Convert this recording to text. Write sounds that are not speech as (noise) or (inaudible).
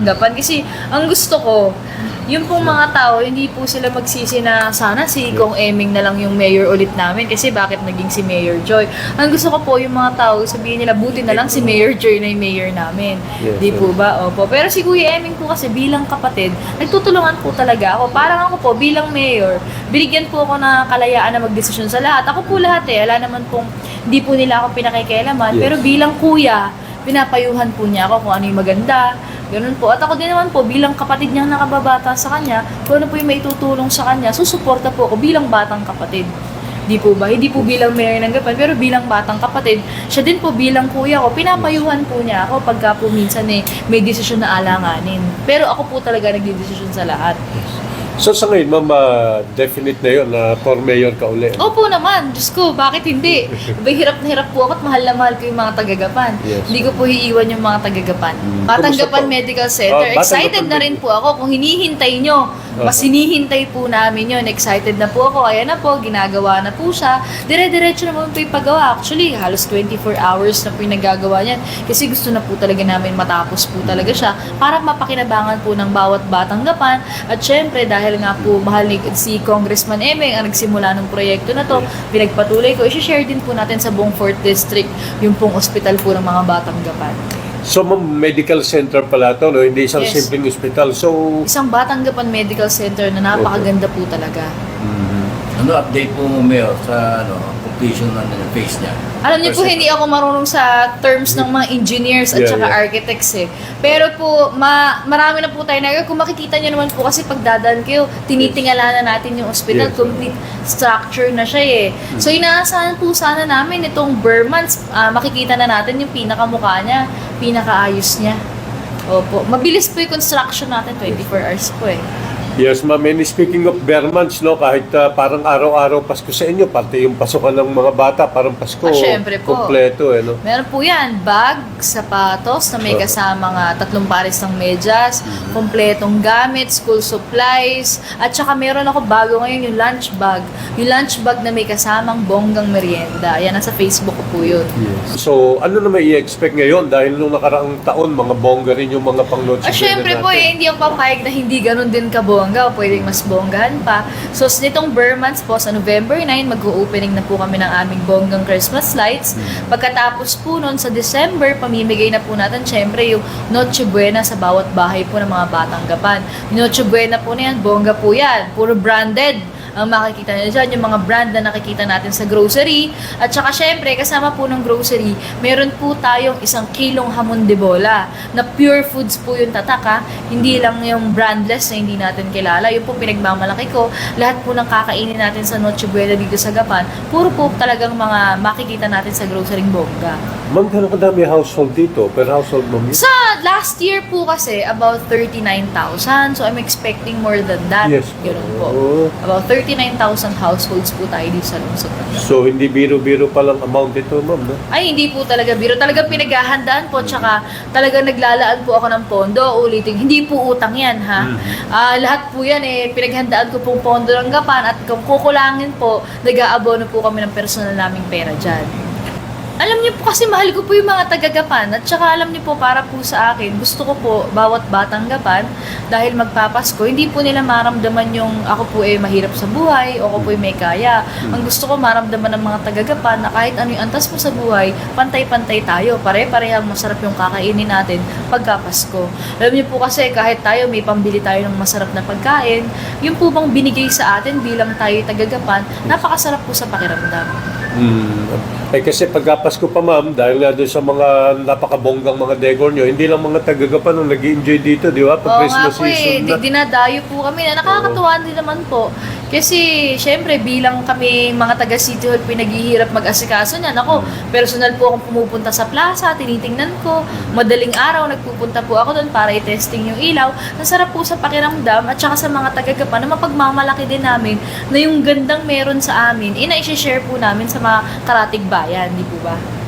Gapan kasi ang gusto ko, yung pong mga tao, hindi po sila magsisi na sana si Kong Eming na lang yung mayor ulit namin kasi bakit naging si Mayor Joy. Ang gusto ko po yung mga tao, sabihin nila buti na lang si Mayor Joy na yung mayor namin. Yes, Di po ba? Opo. Pero si Kuya Eming po kasi bilang kapatid, nagtutulungan po talaga ako. Parang ako po, bilang mayor, binigyan po ako na kalayaan na magdesisyon sa lahat. Ako po lahat eh. Wala naman pong, hindi po nila ako pinakikialaman. Yes. Pero bilang kuya, pinapayuhan po niya ako kung ano yung maganda. Ganun po. At ako din naman po, bilang kapatid niyang nakababata sa kanya, kung ano po yung maitutulong sa kanya, susuporta po ako bilang batang kapatid. Di po ba? Hindi po bilang mayor ng Gapan, pero bilang batang kapatid, siya din po bilang kuya ko, pinapayuhan po niya ako pagka po minsan eh, may desisyon na alanganin. Pero ako po talaga nagdidesisyon sa lahat. So sa ngayon, ma'am, ah, definite na yun na for mayor ka uli. Opo naman, Diyos ko, bakit hindi? (laughs) Diba, hirap na hirap po ako at mahal na mahal ko yung mga tagagapan. Yes. Hindi ko po iiwan yung mga tagagapan. Mm. Kumusta po? Medical Center, Oh, excited na rin po ako kung hinihintay nyo. Mas hinihintay po namin yun. Excited na po ako. Ayan na po, ginagawa na po siya. Dire-diretso naman po yung paggawa. Actually, halos 24 hours na po yung nagagawa niyan. Kasi gusto na po talaga namin matapos po talaga siya para mapakinabangan po ng bawat batanggapan. At syempre, dahil nga po mahal ni si Congressman Emeng ang nagsimula ng proyekto na to, pinagpatuloy ko, i-share din po natin sa buong 4th District yung pong ospital po ng mga batanggapan. So ma'am, medical center pala to, no? hindi isang Yes. simpleng hospital. So, Isang batanggapan medical center na napakaganda po talaga. Ano update po mo, Mayor, sa ano, completion ng phase niya? Alam niyo po, hindi ako marunong sa terms ng mga engineers at Yeah, saka yeah. architects eh. Pero po, ma marami na po tayo na, kung makikita niyo naman po kasi pagdadaan kayo, tinitingala na natin yung hospital, Yes. complete structure na siya eh. So inaasahan po sana namin itong Burmans, ah, makikita na natin yung pinakamukha niya, pinakaayos niya. Opo. Mabilis po yung construction natin, 24 hours po eh. Yes ma'am, and speaking of Bermans, no, kahit ah, parang araw-araw Pasko sa inyo, pati yung pasukan ng mga bata, parang Pasko, Ah, syempre po. kompleto eh, no? Meron po yan, bag, sapatos na may Oo. kasama nga tatlong pares ng medyas, kompletong gamit, school supplies, at saka meron ako bago ngayon yung lunch bag. Yung lunch bag na may kasamang bonggang merienda. Yan, nasa Facebook ko po yun. So, ano na may i-expect ngayon? Dahil nung nakaraang taon, mga bongga rin yung mga pang-notes. Ah, syempre po eh, hindi ako papayag na hindi ganun din kabongga o pwedeng mas bonggahan pa. So, nitong Burmans po, sa November 9, mag-opening na po kami ng aming bonggang Christmas lights. Pagkatapos po nun, sa December, pamimigay na po natin syempre yung Noche Buena sa bawat bahay po ng mga batang gapan. Yung Noche Buena po na yan, bongga po yan. Puro branded ang makikita nyo dyan, yung mga brand na nakikita natin sa grocery. At saka syempre, kasama po ng grocery, meron po tayong isang kilong hamon de bola na pure foods po yung tatak ha. Hindi lang yung brandless na hindi natin kilala. Yung po pinagmamalaki ko, lahat po ng kakainin natin sa Noche Buena dito sa Gapan, puro po talagang mga makikita natin sa grocery bongga. Ma'am, gano'n kadami household dito? Per household, yun? Sa last year po kasi, about 39,000. So I'm expecting more than that. Yes. Ganun po. Oo. About 39,000 households po tayo dito sa lungsod ng. So, hindi biro-biro palang amount ito, ma'am, no? Ay, hindi po talaga biro. Talagang pinaghahandaan po. Tsaka talagang naglalaan po ako ng pondo. Ulitin, hindi po utang yan, ha? Ah, lahat po yan, eh, pinaghandaan ko pong pondo ng gapan. At kung kukulangin po, nag-aabono po kami ng personal naming pera dyan. Alam niyo po kasi mahal ko po yung mga tagagapan at saka alam niyo po para po sa akin, gusto ko po bawat batang gapan dahil magpapasko, hindi po nila maramdaman yung ako po eh mahirap sa buhay o ako po ay may kaya. Ang gusto ko maramdaman ng mga tagagapan na kahit ano yung antas mo sa buhay, pantay-pantay tayo. Pare-parehang masarap yung kakainin natin pagka Pasko. Alam niyo po kasi kahit tayo may pambili tayo ng masarap na pagkain, yung po bang binigay sa atin bilang tayo tagagapan, napakasarap po sa pakiramdam. Hmm. Eh kasi pagkapasko pa ma'am, dahil nga doon sa mga napakabonggang mga decor nyo, hindi lang mga tagagapan ang nag enjoy dito, di ba? Pag Oo nga Christmas po eh, season di- na. dinadayo po kami na nakakatuwa din naman po. Kasi, syempre, bilang kami mga taga City Hall, pinaghihirap mag-asikaso niyan. Ako, personal po akong pumupunta sa plaza, tinitingnan ko. Madaling araw, nagpupunta po ako doon para i-testing yung ilaw. Nasarap po sa pakiramdam at saka sa mga tagagapa na mapagmamalaki din namin na yung gandang meron sa amin, ina-share po namin sa mga karatig bayan, di po ba?